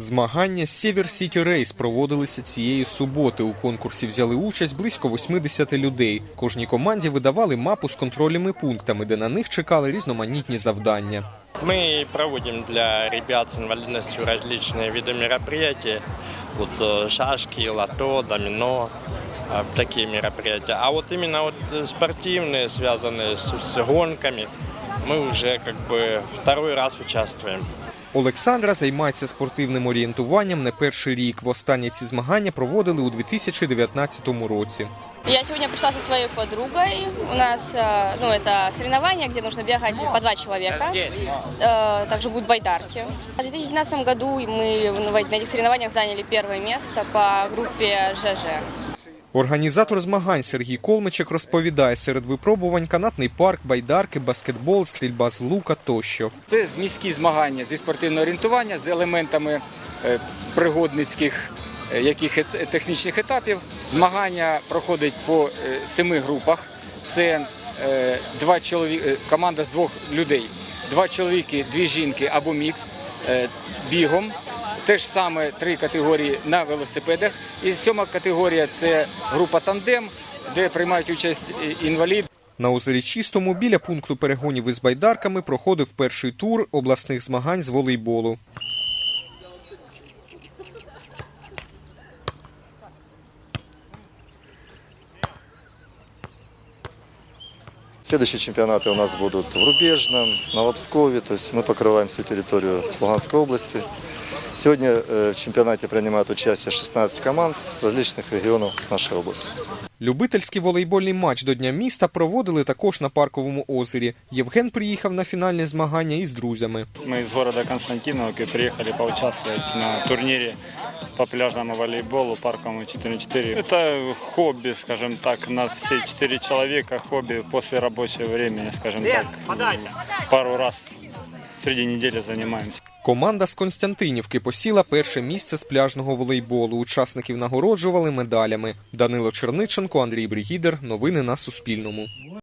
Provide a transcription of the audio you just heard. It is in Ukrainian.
Змагання Сєвєр Сіті Рейс проводилися цієї суботи. У конкурсі взяли участь близько 80 людей. Кожній команді видавали мапу з контрольними пунктами, де на них чекали різноманітні завдання. Мы проводим для ребят с инвалидностью различные виды мероприятий. Вот э, шашки, лото, домино, э, такие мероприятия. А вот именно вот э, спортивные, связанные с, с гонками, мы уже как бы второй раз участвуем. Олександра займається спортивним орієнтуванням не перший рік. Востаннє ці змагання проводили у 2019 році. Я сегодня пришла со своей подругой. У нас, э, ну, это соревнования, где нужно бегать по два человека. Э, Также будут байдарки. В 2019 году мы ну, на этих соревнованиях заняли первое место по группе ЖЖ. Організатор змагань Сергій Колмичек розповідає, серед випробувань канатний парк, байдарки, баскетбол, стрільба з лука тощо. Це міські змагання зі спортивного орієнтування з елементами е, пригодницьких е, яких технічних етапів. Змагання проходить по е, семи групах. Це два чолові... е, команда з двох людей. Два чоловіки, дві жінки або мікс бігом. Те ж саме три категорії на велосипедах. І сьома категорія це група тандем, де приймають участь е, інвалід. На озері Чистому біля пункту перегонів із байдарками проходив перший тур обласних змагань з волейболу. Следующие чемпионаты у нас будут в Рубежном, Новопскове, то есть мы покрываем всю территорию Луганской области. Сегодня э, в чемпионате принимают участие 16 команд с различных регионов нашей области. Любительський волейбольний матч до Дня міста проводили також на парковому озері. Євген приїхав на фінальне змагання із друзями. Мы из города Константиновки приехали поучаствовать на турнире по пляжному волейболу парковому 4-4. Это хобби, скажем так, у нас все четыре человека, хобби после рабочего времени, скажем так, пару раз среди неділі займаємося. Команда з Константинівки посіла перше місце з пляжного волейболу. Учасників нагороджували медалями. Данило Черниченко, Андрій Бригідер. Новини на Суспільному.